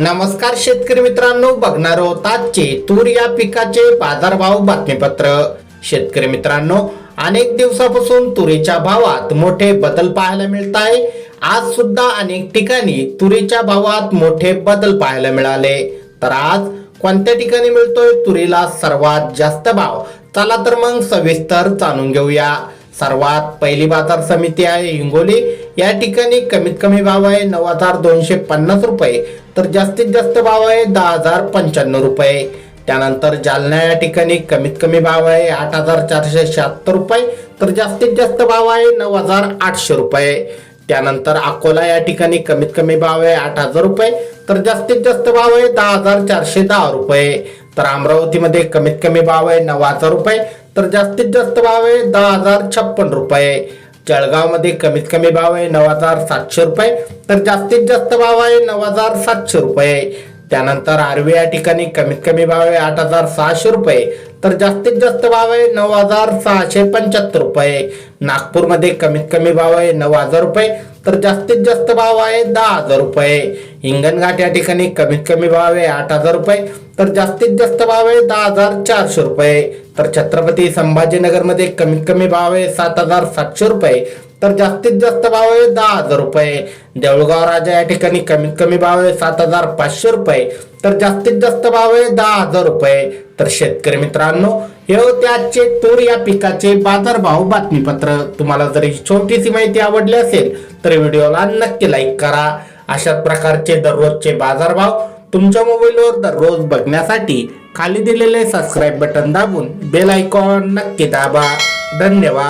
नमस्कार शेतकरी मित्रांनो बघणार आहोत आजचे तूर या पिकाचे बाजारभाव बातमीपत्र. शेतकरी मित्रांनो अनेक दिवसापासून तुरीच्या भावात मोठे बदल पाहायला मिळत आहे आज सुद्धा अनेक ठिकाणी तुरीच्या भावात मोठे बदल पाहायला मिळाले. तर आज कोणत्या ठिकाणी मिळतोय तुरीला सर्वात जास्त भाव? चला तर मग सविस्तर जाणून घेऊया. सर्वात पहिली बाजार समिती आहे हिंगोली. या ठिकाणी कमीत कमी भाव आहे नऊ हजार दोनशे पन्नास रुपये तर जास्तीत जास्त भाव आहे दहा हजार पंच्याण्णव रुपये. त्यानंतर जालना या ठिकाणी कमीत कमी भाव आहे आठ हजार चारशे शहात्तर रुपये तर जास्तीत जास्त भाव आहे नऊ हजार आठशे रुपये. त्यानंतर अकोला या ठिकाणी कमीत कमी भाव आहे आठ हजार रुपये तर जास्तीत जास्त भाव आहे दहा हजार चारशे दहा रुपये. तर अमरावतीमध्ये कमीत कमी भाव आहे नऊ हजार रुपये तर जास्तीत जास्त भाव आहे दहा हजार छप्पन रुपये. जळगावमध्ये कमीत कमी भाव आहे नऊ हजार सातशे रुपये तर जास्तीत जास्त भाव आहे नऊ हजार सातशे रुपये. त्यानंतर आर्वी या ठिकाणी कमीत कमी भाव आहे आठ हजार सहाशे रुपये तर जास्तीत जास्त भाव आहे नऊ हजार सहाशे पंच्याहत्तर रुपये. नागपूरमध्ये कमीत कमी भाव आहे नऊ हजार रुपये तर जास्तीत जास्त भाव आहे दहा हजार रुपये. हिंगणघाट या ठिकाणी कमीत कमी भाव आहे आठ हजार रुपये तर जास्तीत जास्त भाव आहे दहा हजार चारशे रुपये. तर छत्रपती संभाजीनगरमध्ये कमीत कमी भाव आहे सात हजार सातशे रुपये. तर जास्तीत जास्त भाव आहे दहा हजार रुपये. देऊळगाव राजा या ठिकाणी कमीत कमी भाव आहे सात हजार पाचशे रुपये. तर जास्तीत जास्त भाव आहे दहा हजार रुपये. तर शेतकरी मित्रांनो हे होते आजचे तूर या पिकाचे बाजारभाव बातमीपत्र. तुम्हाला जर ही छोटीशी माहिती आवडली असेल तर व्हिडिओला नक्की लाईक करा. अशाच प्रकारचे दररोजचे बाजारभाव तुमच्या मोबाईलवर दररोज बघण्यासाठी खाली दिलेले सबस्क्राईब बटन दाबून बेल आयकॉन नक्की दाबा. धन्यवाद.